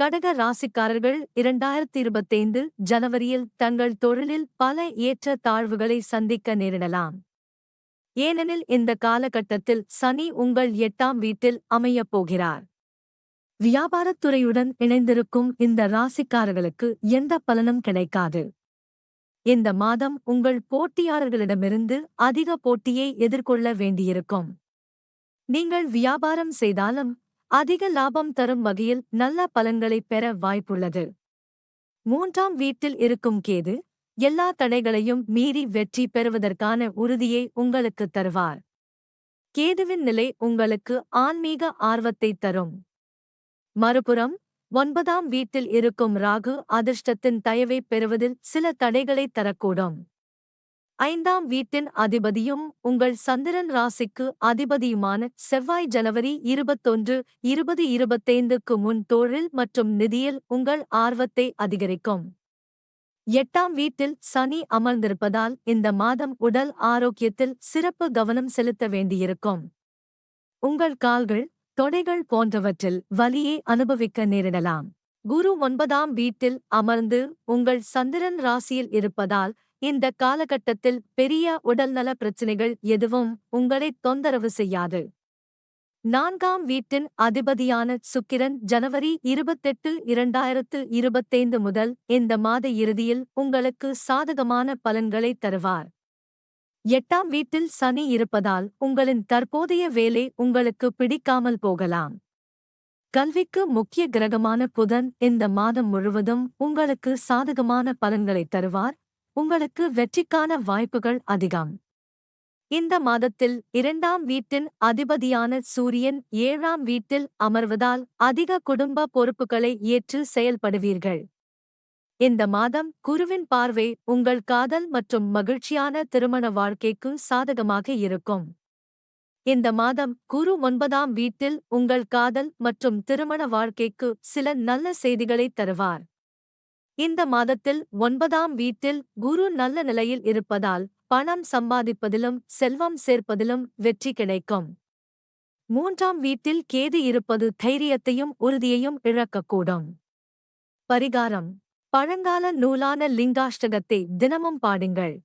கடக ராசிக்காரர்கள் இரண்டாயிரத்தி இருபத்தைந்து ஜனவரியில் தங்கள் தொழிலில் பல ஏற்ற தாழ்வுகளை சந்திக்க நேரிடலாம். ஏனெனில் இந்த காலகட்டத்தில் சனி உங்கள் எட்டாம் வீட்டில் அமையப் போகிறார். வியாபாரத்துறையுடன் இணைந்திருக்கும் இந்த ராசிக்காரர்களுக்கு எந்த பலனும் கிடைக்காது. இந்த மாதம் உங்கள் போட்டியாளர்களிடமிருந்து அதிக போட்டியை எதிர்கொள்ள வேண்டியிருக்கும். நீங்கள் வியாபாரம் செய்தாலும் அதிக லாபம் தரும் வகையில் நல்ல பலன்களைப் பெற வாய்ப்புள்ளது. மூன்றாம் வீட்டில் இருக்கும் கேது எல்லா தடைகளையும் மீறி வெற்றி பெறுவதற்கான உறுதியை உங்களுக்கு தருவார். கேதுவின் நிலை உங்களுக்கு ஆன்மீக ஆர்வத்தை தரும். மறுபுறம் ஒன்பதாம் வீட்டில் இருக்கும் ராகு அதிர்ஷ்டத்தின் தயவைப் பெறுவதில் சில தடைகளை தரக்கூடும். ஐந்தாம் வீட்டின் அதிபதியும் உங்கள் சந்திரன் ராசிக்கு அதிபதியுமான செவ்வாய் ஜனவரி இருபத்தொன்று இருபது இருபத்தைந்துக்கு முன் தொழில் மற்றும் நிதியில் உங்கள் ஆர்வத்தை அதிகரிக்கும். எட்டாம் வீட்டில் சனி அமர்ந்திருப்பதால் இந்த மாதம் உடல் ஆரோக்கியத்தில் சிறப்பு கவனம் செலுத்த வேண்டியிருக்கும். உங்கள் கால்கள் தொடைகள் போன்றவற்றில் வலியை அனுபவிக்க நேரிடலாம். குரு ஒன்பதாம் வீட்டில் அமர்ந்து உங்கள் சந்திரன் ராசியில் இருப்பதால் இந்த காலகட்டத்தில் பெரிய உடல்நல பிரச்சினைகள் எதுவும் உங்களை தொந்தரவு செய்யாது. நான்காம் வீட்டின் அதிபதியான சுக்கிரன் ஜனவரி இருபத்தெட்டு இரண்டாயிரத்து இருபத்தைந்து முதல் இந்த மாத இறுதியில் உங்களுக்கு சாதகமான பலன்களை தருவார். எட்டாம் வீட்டில் சனி இருப்பதால் உங்களின் தற்போதைய வேலை உங்களுக்கு பிடிக்காமல் போகலாம். கல்விக்கு முக்கிய கிரகமான புதன் இந்த மாதம் முழுவதும் உங்களுக்கு சாதகமான பலன்களை தருவார். உங்களுக்கு வெற்றிக்கான வாய்ப்புகள் அதிகம். இந்த மாதத்தில் இரண்டாம் வீட்டின் அதிபதியான சூரியன் ஏழாம் வீட்டில் அமர்வதால் அதிக குடும்ப பொறுப்புகளை ஏற்று செயல்படுவீர்கள். இந்த மாதம் குருவின் பார்வை உங்கள் காதல் மற்றும் மகிழ்ச்சியான திருமண வாழ்க்கைக்கு சாதகமாக இருக்கும். இந்த மாதம் குரு ஒன்பதாம் வீட்டில் உங்கள் காதல் மற்றும் திருமண வாழ்க்கைக்கு சில நல்ல செய்திகளை தருவார். இந்த மாதத்தில் ஒன்பதாம் வீட்டில் குரு நல்ல நிலையில் இருப்பதால் பணம் சம்பாதிப்பதிலும் செல்வம் சேர்ப்பதிலும் வெற்றி கிடைக்கும். மூன்றாம் வீட்டில் கேது இருப்பது தைரியத்தையும் உறுதியையும் இழக்கக்கூடும். பரிகாரம். பழங்கால நூலான லிங்காஷ்டகத்தை தினமும் பாடுங்கள்.